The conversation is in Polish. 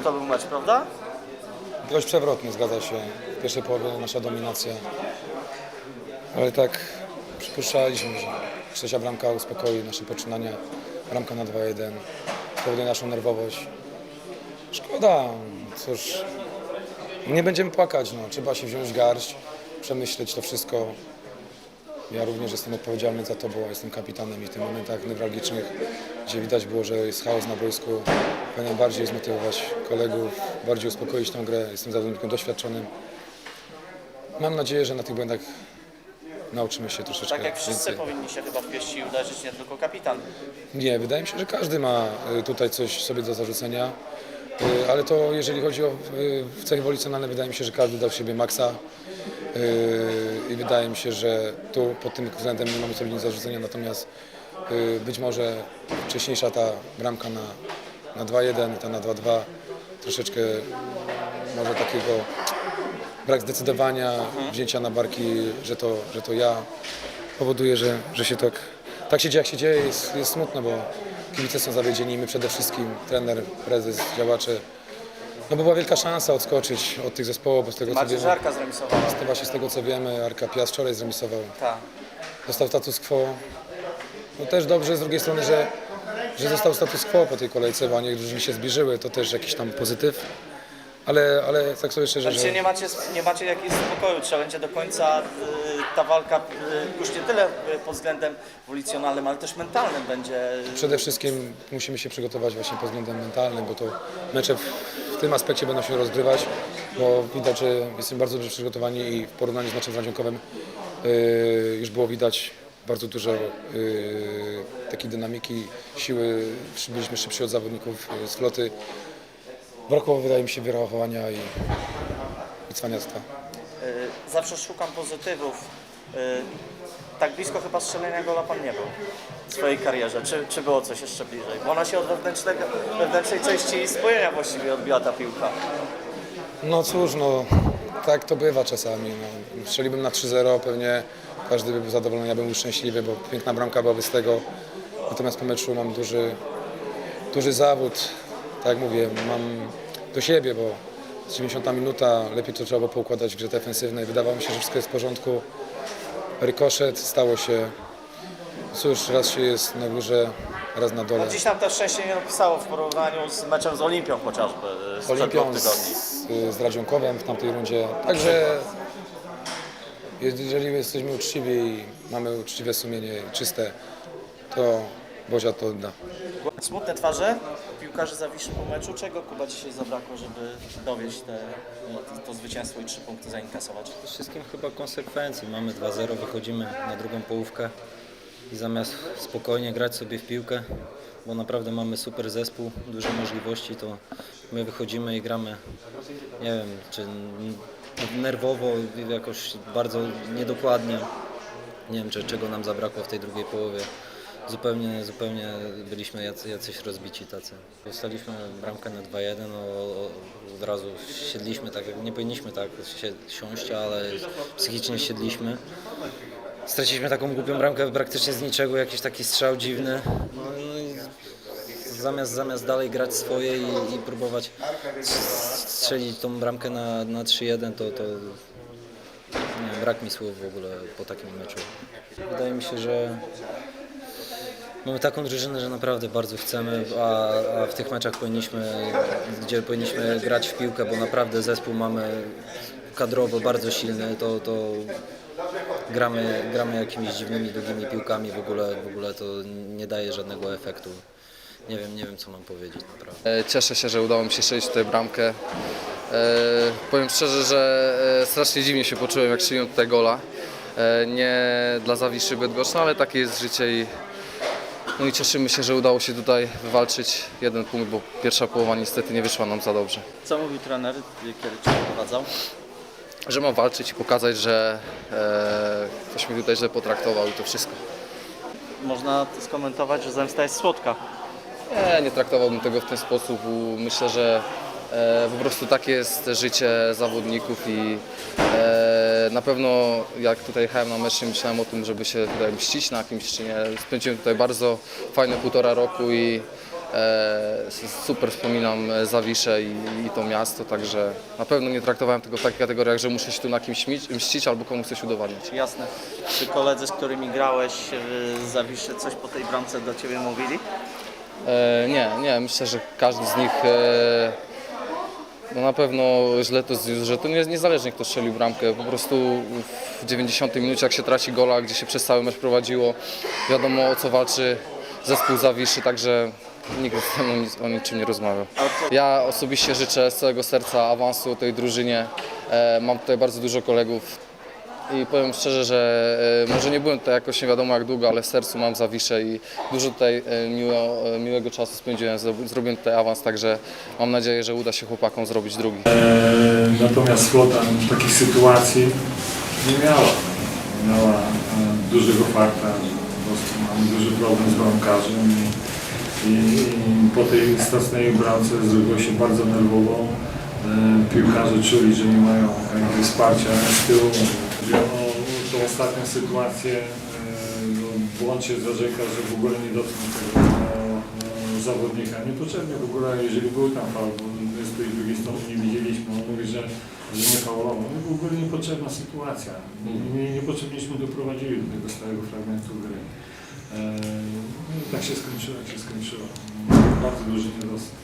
to był mecz, prawda? Dość przewrotny, zgadza się. W pierwszej połowie nasza dominacja. Ale tak przypuszczaliśmy, że trzecia bramka uspokoi nasze poczynania. Bramka na 2-1 spowoduje naszą nerwowość. Szkoda, cóż, nie będziemy płakać, no. trzeba się wziąć garść, przemyśleć to wszystko. Ja również jestem odpowiedzialny za to, bo jestem kapitanem i w tych momentach newralgicznych, gdzie widać było, że jest chaos na boisku, powinienem bardziej zmotywować kolegów, bardziej uspokoić tę grę. Jestem zawodnikiem doświadczonym. Mam nadzieję, że na tych błędach nauczymy się troszeczkę Tak jak wszyscy więcej. powinni się chyba w pieści uderzyć, nie tylko kapitan. Nie, wydaje mi się, że każdy ma y, tutaj coś sobie do zarzucenia, Y, ale to jeżeli chodzi o y, cechy wolicjonalne, wydaje mi się, że każdy dał siebie maksa Y, i wydaje mi się, że tu pod tym względem nie mamy sobie nic do zarzucenia, natomiast y, być może wcześniejsza ta bramka na, na 2-1, ta na 2-2 troszeczkę może takiego brak zdecydowania, wzięcia na barki, że to, że to ja powoduje, że, że się tak, tak się dzieje, jak się dzieje, jest, jest smutno, bo kibice są zawiedzieni, my przede wszystkim, trener, prezes, działacze. No bo była wielka szansa odskoczyć od tych zespołów, bo z tego co wiemy, Żarka zremisowała. to właśnie z tego co wiemy, Arka Piast wczoraj zremisował, Tak. został status quo. No też dobrze z drugiej strony, że, że został status quo po tej kolejce, bo niech drużyny się zbliżyły, to też jakiś tam pozytyw. Ale, ale tak sobie szczerze, Znaczy że... nie macie, nie macie jakiegoś spokoju, trzeba będzie do końca y, ta walka y, już nie tyle y, pod względem wolicjonalnym, ale też mentalnym będzie. Przede wszystkim musimy się przygotować właśnie pod względem mentalnym, bo to mecze w, w tym aspekcie będą się rozgrywać, bo widać, że jesteśmy bardzo dobrze przygotowani i w porównaniu z meczem radziunkowym yy, już było widać bardzo dużo yy, takiej dynamiki, siły, byliśmy szybsi od zawodników yy, z floty. Brakło wydaje mi się wyrachowania i, i cwaniactwa. Y, zawsze szukam pozytywów. Y, tak blisko chyba strzelenia gola pan nie był w swojej karierze. Czy, czy było coś jeszcze bliżej? Bo ona się od wewnętrznego, wewnętrznej części spojenia właściwie odbiła ta piłka. No cóż, no tak to bywa czasami. No. Strzeliłbym na 3-0, pewnie każdy by był zadowolony, ja bym był szczęśliwy, bo piękna bramka byłaby z tego. Natomiast po meczu mam duży, duży zawód. Tak jak mówię, mam do siebie, bo 90 minuta, lepiej to trzeba było poukładać w grze defensywnej. Wydawało mi się, że wszystko jest w porządku. Rykoszet, stało się. Cóż, raz się jest na górze, raz na dole. No dziś nam to szczęście nie napisało w porównaniu z meczem z Olimpią chociażby dwóch Olimpią tygodni. z, z Radzionkowem w tamtej rundzie. Także jeżeli jesteśmy uczciwi i mamy uczciwe sumienie i czyste, to Bozia to odda. Smutne twarze piłkarzy Zawiszy po meczu. Czego Kuba dzisiaj zabrakło, żeby dowieść te, to, to zwycięstwo i trzy punkty zainkasować? Przede wszystkim chyba konsekwencji. Mamy 2-0, wychodzimy na drugą połówkę i zamiast spokojnie grać sobie w piłkę, bo naprawdę mamy super zespół, duże możliwości, to my wychodzimy i gramy, nie wiem, czy nerwowo, jakoś bardzo niedokładnie. Nie wiem, czy, czego nam zabrakło w tej drugiej połowie. Zupełnie, zupełnie byliśmy jacy, jacyś rozbici tacy. Dostaliśmy bramkę na 2-1, no, o- od razu siedliśmy tak, nie powinniśmy tak się siąść, ale psychicznie siedliśmy. Straciliśmy taką głupią bramkę praktycznie z niczego, jakiś taki strzał dziwny. No, zamiast, zamiast dalej grać swoje i, i próbować strzelić tą bramkę na, na 3-1, to, to nie brak mi słów w ogóle po takim meczu. Wydaje mi się, że mamy taką drużynę, że naprawdę bardzo chcemy, a, a w tych meczach powinniśmy, gdzie powinniśmy grać w piłkę, bo naprawdę zespół mamy kadrowo bardzo silny, to, to gramy, gramy jakimiś dziwnymi, długimi piłkami, w ogóle, w ogóle to nie daje żadnego efektu. Nie wiem, nie wiem co mam powiedzieć naprawdę. E, Cieszę się, że udało mi się strzelić tutaj bramkę. E, powiem szczerze, że e, strasznie dziwnie się poczułem, jak strzeliłem tutaj gola. E, nie dla Zawiszy Bydgoszcz, no ale takie jest życie i, no i cieszymy się, że udało się tutaj wywalczyć jeden punkt, bo pierwsza połowa niestety nie wyszła nam za dobrze. Co mówił trener, kiedy cię prowadzał? Że mam walczyć i pokazać, że e, ktoś mnie tutaj źle potraktował i to wszystko. Można to skomentować, że zemsta jest słodka. Nie, nie traktowałbym tego w ten sposób. Myślę, że e, po prostu takie jest życie zawodników i e, na pewno jak tutaj jechałem na mecz, myślałem o tym, żeby się tutaj mścić na kimś czy nie. Spędziłem tutaj bardzo fajne półtora roku i E, super wspominam Zawiszę i, i to miasto, także na pewno nie traktowałem tego w takich kategoriach, że muszę się tu na kimś mścić, mścić albo komuś coś udowadniać. Jasne. Czy koledzy, z którymi grałeś w Zawiszy, coś po tej bramce do Ciebie mówili? E, nie, nie, myślę, że każdy z nich e, no na pewno źle to zniósł, że to nie, niezależnie kto strzelił bramkę, po prostu w 90 minucie jak się traci gola, gdzie się przez cały mecz prowadziło, wiadomo o co walczy zespół Zawiszy, także nikt ze mną nic, o niczym nie rozmawiał. Ja osobiście życzę z całego serca awansu tej drużynie, e, mam tutaj bardzo dużo kolegów i powiem szczerze, że e, może nie byłem tutaj jakoś nie wiadomo jak długo, ale w sercu mam Zawiszę i dużo tutaj e, miło, e, miłego czasu spędziłem, Zro- zrobiłem tutaj awans, także mam nadzieję, że uda się chłopakom zrobić drugi. Natomiast flota takich sytuacji nie miała. Nie miała dużego farta. Po prostu mamy duży problem z bramkarzem i, po tej stracnej bramce zrobiło się bardzo nerwowo. Piłkarze czuli, że nie mają jakby wsparcia z tyłu. Chodzi o tą ostatnią sytuację, no, błąd się że w ogóle nie dotknął tego e, zawodnika. Niepotrzebnie w ogóle, jeżeli był tam faul, bo z tej drugiej strony nie widzieliśmy, on mówi, że, że nie faulował. No w ogóle niepotrzebna sytuacja. Nie, niepotrzebnieśmy doprowadzili do tego stałego fragmentu gry. E, no tak się skończyło, jak się skończyło. Bardzo duży niedosyt.